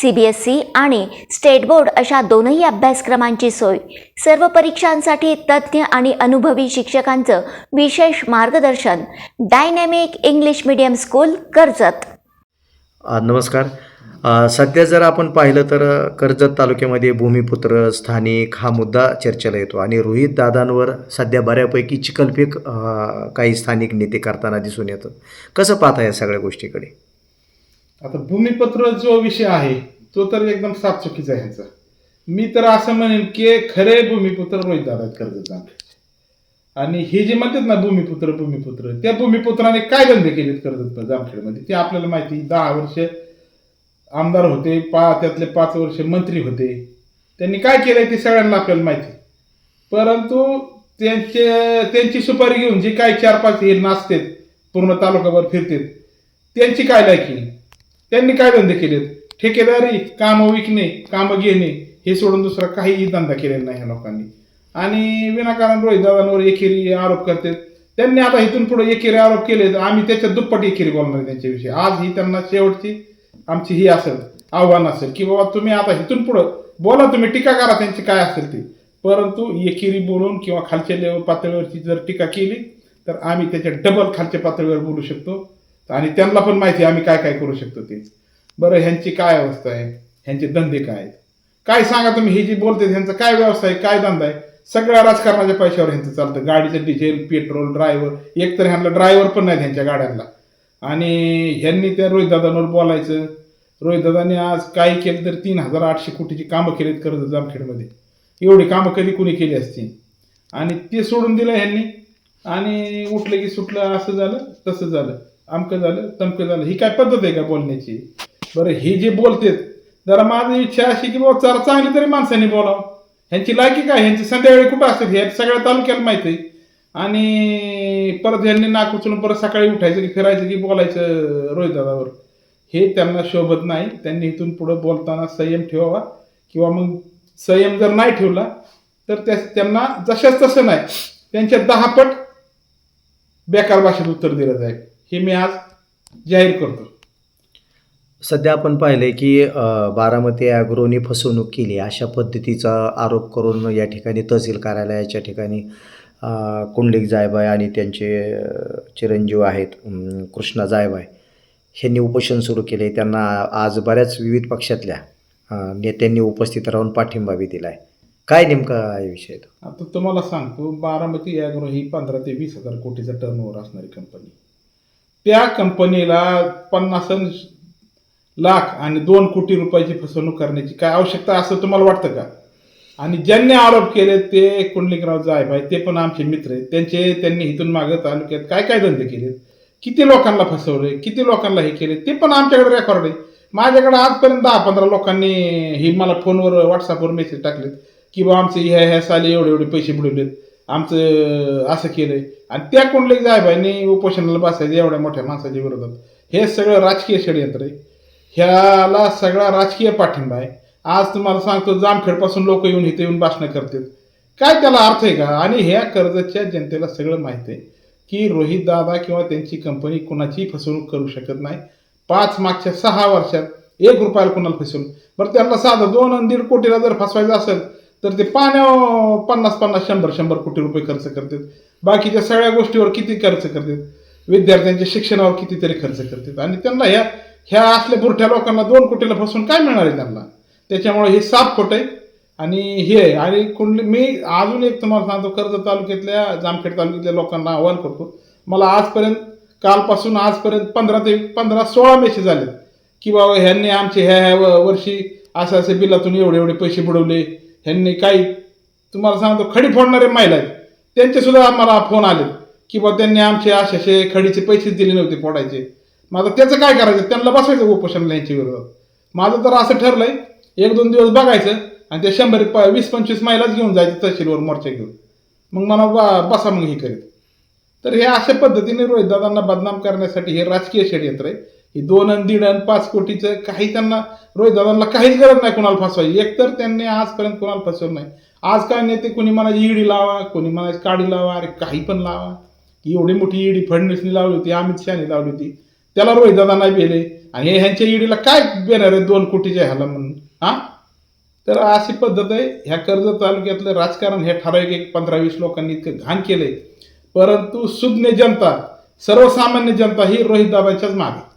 C B S E आणि state board अशा दोनही अभ्यासक्रमांची सोय. सर्व परीक्षांसाठी तज्ज्ञ आणि अनुभवी शिक्षकांचं विशेष मार्गदर्शन dynamic English medium school Karjat. नमस्कार. सध्या जर आपण पाहिलं तर कर्जत तालुक्यामध्ये भूमिपुत्र स्थानिक हा मुद्दा चर्चेला येतो आणि रोहित दादांवर सध्या बऱ्यापैकी चिकलफेक काही स्थानिक नेते करताना दिसून येतं कसं पाहता या सगळ्या गोष्टीकडे? आता भूमिपत्र जो विषय आहे तो तर एकदम साफचुकीचा आहे ह्याचा. मी तर असं म्हणेन की खरे भूमिपुत्र रोहित दादा कर्जत आणि हे जे म्हणतात ना भूमिपुत्र भूमिपुत्र त्या भूमिपुत्राने काय धंदे केलेत कर्जत जामखेडमध्ये ते आपल्याला माहिती दहा वर्ष आमदार होते पा त्यातले पाच वर्ष मंत्री होते. त्यांनी काय केलंय ते सगळ्यांना आपल्याला माहिती परंतु त्यांचे त्यांची सुपारी घेऊन जे काही चार पाच हे नाचतात पूर्ण तालुकाभर फिरतात त्यांची काय लायकी? त्यांनी काय धंदे केलेत? ठेकेदारी कामं विकणे कामं घेणे हे सोडून दुसरा काहीही धंदा केलेला नाही ह्या लोकांनी. आणि विनाकारण रोहितदादांवर एकेरी आरोप करतात. त्यांनी आता इथून पुढे एकेरी आरोप केले तर आम्ही त्याच्या दुप्पट एकेरी बोलणार त्यांच्याविषयी. आज ही त्यांना शेवटची आमची ही असेल आव्हान असेल की बाबा तुम्ही आता इथून पुढं बोला तुम्ही टीका करा त्यांची काय असेल ती. परंतु एकेरी बोलून किंवा खालच्या लेवल पातळीवरची जर टीका केली तर आम्ही त्याच्या डबल खालच्या पातळीवर बोलू शकतो. आणि त्यांना पण माहिती आहे आम्ही काय काय करू शकतो ते. बरं ह्यांची काय अवस्था आहे? ह्यांचे धंदे काय आहेत? काय सांगा तुम्ही? हे जी बोलते ह्यांचा काय व्यवस्था आहे? काय धंदा आहे? सगळ्या राजकारणाच्या पैशावर ह्यांचं चालतं. गाडीचं डिझेल पेट्रोल ड्रायव्हर. एक तर ह्यांना ड्रायव्हर पण नाही ह्यांच्या गाड्यांना. आणि ह्यांनी त्या रोहितदादांवर बोलायचं. रोहितदादांनी आज काय केलं तर तीन हजार आठशे कोटीची कामं केलीत कर्ज जामखेडमध्ये. एवढी कामं कधी कुणी केली असती आणि ते सोडून दिलं ह्यांनी. आणि उठलं की सुटलं असं झालं तसं झालं. अमकं झालं तमकं झालं. ही काय पद्धत आहे का बोलण्याची? बरं हे जे बोलतेत जरा माझी इच्छा अशी की बाबा जरा चांगली तरी माणसांनी बोलावं. ह्यांची लायकी काय? ह्यांची संध्याकाळी कुठं असतात? हे सगळ्या तालुक्याला माहिती आहे. आणि परत ह्यांनी नाक उचलून परत सकाळी उठायचं की फिरायचं की बोलायचं रोहित दादावर. हे त्यांना शोभत नाही. त्यांनी इथून पुढं बोलताना संयम ठेवावा. किंवा मग संयम जर नाही ठेवला तर त्या त्यांना जशाच तसं नाही. त्यांच्या दहा पट बेकार भाषेत उत्तर दिलं जाईल. हे मी आज जाहीर करतो. सध्या आपण पाहिलंय की बारामती ॲग्रोनी फसवणूक केली. अशा पद्धतीचा आरोप करून या ठिकाणी तहसील कार्यालयाच्या ठिकाणी कुंडलिक जायबाय आणि त्यांचे चिरंजीव आहेत कृष्णा जायबाय ह्यांनी उपोषण सुरू केले त्यांना आज बऱ्याच विविध पक्षातल्या नेत्यांनी उपस्थित राहून पाठिंबा बी दिला आहे काय नेमका आहे विषय आता तुम्हाला सांगतो बारामती ॲग्रो ही पंधरा ते वीस हजार कोटीचा टर्नओव्हर असणारी कंपनी त्या कंपनीला पन्नास लाख आणि दोन कोटी रुपयाची फसवणूक करण्याची काय आवश्यकता असं तुम्हाला वाटतं का? आणि ज्यांनी आरोप केले ते कुंडलिकराव जायभाई ते पण आमचे मित्र आहेत. त्यांचे त्यांनी इथून मागं तालुक्यात काय काय धंदे केलेत? किती लोकांना फसवले? किती लोकांना हे केले? ते पण आमच्याकडे रेकॉर्ड आहे. माझ्याकडे आजपर्यंत दहा पंधरा लोकांनी ही मला फोनवर व्हॉट्सअपवर मेसेज टाकलेत की बा आमचे ह्या ह्या साली एवढे एवढे पैसे बुडवलेत. आमचं असं केलंय. आणि त्या कुंडलिक जायबाईंनी उपोषणाला बसायचं एवढ्या मोठ्या माणसाच्या विरोधात. हे सगळं राजकीय षडयंत्र आहे. ह्याला सगळा राजकीय पाठिंबा आहे. आज तुम्हाला सांगतो जामखेडपासून लोक येऊन इथे येऊन भाषणं करतात. काय त्याला अर्थ आहे का? आणि ह्या कर्जच्या जनतेला सगळं माहिती आहे की रोहित दादा किंवा त्यांची कंपनी कुणाचीही फसवणूक करू शकत नाही. पाच मागच्या सहा वर्षात एक रुपयाला कुणाला फसवून बरं त्यांना साधं दोन आणि दीड कोटीला जर फसवायचं असेल तर ते पाण्या पन्नास पन्नास शंभर शंभर कोटी रुपये खर्च करतात. बाकीच्या सगळ्या गोष्टीवर किती खर्च करतात? विद्यार्थ्यांच्या शिक्षणावर कितीतरी खर्च करतात. आणि त्यांना ह्या ह्या असल्या बुरठ्या लोकांना दोन कोटीला फसून काय मिळणार आहे त्यांना? त्याच्यामुळे हे साफ खोट आहे. आणि हे आहे. आणि कुंडली मी अजून एक तुम्हाला सांगतो कर्जत तालुक्यातल्या जामखेड तालुक्यातल्या लोकांना आवाहन करतो. मला आजपर्यंत कालपासून आजपर्यंत पंधरा ते पंधरा सोळा मेसेज आले की बाबा ह्यांनी आमचे ह्या ह्या व- वर्षी असं असे बिलातून एवढे एवढे पैसे बुडवले. ह्यांनी काही तुम्हाला सांगतो खडी फोडणारे महिला आहेत. त्यांचेसुद्धा आम्हाला फोन आले की बा त्यांनी आमचे असे खडीचे पैसेच दिले नव्हते फोडायचे. मग आता त्याचं काय करायचं? त्यांना बसवायचं उपोषणाला यांच्या विरोधात. माझं तर असं ठरलंय एक दोन दिवस बघायचं आणि ते शंभर प- वीस पंचवीस महिलाच घेऊन जायचं तहसीलवर मोर्चा घेऊन. मग मला बा- बसा मग हे करीत. तर हे अशा पद्धतीने रोहितदादांना बदनाम करण्यासाठी हे राजकीय षडयंत्र आहे. ही दोन आणि दीड अन पाच कोटीचं काही त्यांना रोहितदादांना काहीच गरज नाही कोणाला फसवायची. एकतर त्यांनी आजपर्यंत कोणाला फसवलं नाही. आज काय नेते कोणी म्हणायचे ईडी लावा. कोणी म्हणायचे काडी लावा. अरे काही पण लावा. एवढी मोठी ईडी फडणवीसनी लावली होती अमित शहानी लावली होती. त्याला रोहितदादा नाही बेले आणि हे ह्यांच्या ईडीला काय बेणार आहे दोन कोटीच्या ह्याला म्हणून? हा? तर अशी पद्धत आहे. ह्या कर्जत तालुक्यातलं राजकारण हे ठराविक एक पंधरा वीस लोकांनी इतकं घाण केलंय. परंतु सुज्ञ जनता सर्वसामान्य जनता ही रोहितदादाच्याच मागे.